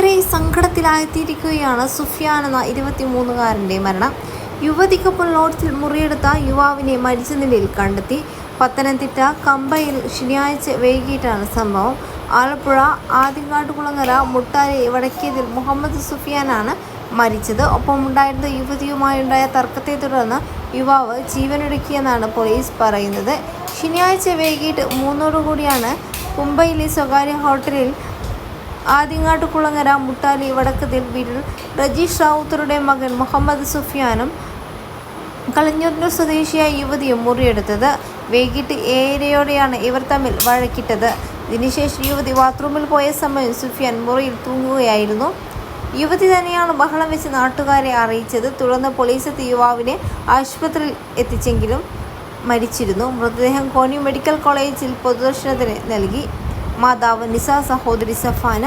ഏറെ സങ്കടത്തിലായിത്തിരിക്കുകയാണ് സുഫിയാൻ എന്ന ഇരുപത്തിമൂന്നുകാരന്റെ മരണം. യുവതിക്കൊപ്പം ലോഡ്ജിൽ മുറിയെടുത്ത യുവാവിനെ മരിച്ച നിലയിൽ കണ്ടെത്തി. പത്തനംതിട്ട കമ്പയിൽ ശനിയാഴ്ച വൈകിട്ടാണ് സംഭവം. ആലപ്പുഴ ആദ്യങ്ങാട്ടുകുളങ്ങര മുട്ടാരി വടക്കേതിൽ മുഹമ്മദ് സുഫിയാനാണ് മരിച്ചത്. ഒപ്പം ഉണ്ടായിരുന്ന യുവതിയുമായുണ്ടായ തർക്കത്തെ തുടർന്ന് യുവാവ് ജീവനൊടുക്കിയെന്നാണ് പോലീസ് പറയുന്നത്. ശനിയാഴ്ച വൈകിട്ട് മൂന്നോടുകൂടിയാണ് മുംബൈയിലെ സ്വകാര്യ ഹോട്ടലിൽ ആദിങ്ങാട്ടുകുളങ്ങര മുട്ടാലി വടക്കതിൽ വീട്ടിൽ റജീഷ് റാവുത്തറുടെ മകൻ മുഹമ്മദ് സുഫിയാനും കളഞ്ഞൂരിനൂർ സ്വദേശിയായ യുവതിയും മുറിയെടുത്തത്. വൈകിട്ട് ഏഴരയോടെയാണ് ഇവർ തമ്മിൽ വഴക്കിട്ടത്. ഇതിനുശേഷം യുവതി ബാത്റൂമിൽ പോയ സമയം സുഫിയാൻ മുറിയിൽ തൂങ്ങുകയായിരുന്നു. യുവതി തന്നെയാണ് ബഹളം വെച്ച് നാട്ടുകാരെ അറിയിച്ചത്. തുടർന്ന് പോലീസ് എത്തി യുവാവിനെ ആശുപത്രിയിൽ എത്തിച്ചെങ്കിലും മരിച്ചിരുന്നു. മൃതദേഹം കോന്നി മെഡിക്കൽ കോളേജിൽ പൊതുദർശനത്തിന് നൽകി. മാതാവ് നിസ സഹോദരി സഫാന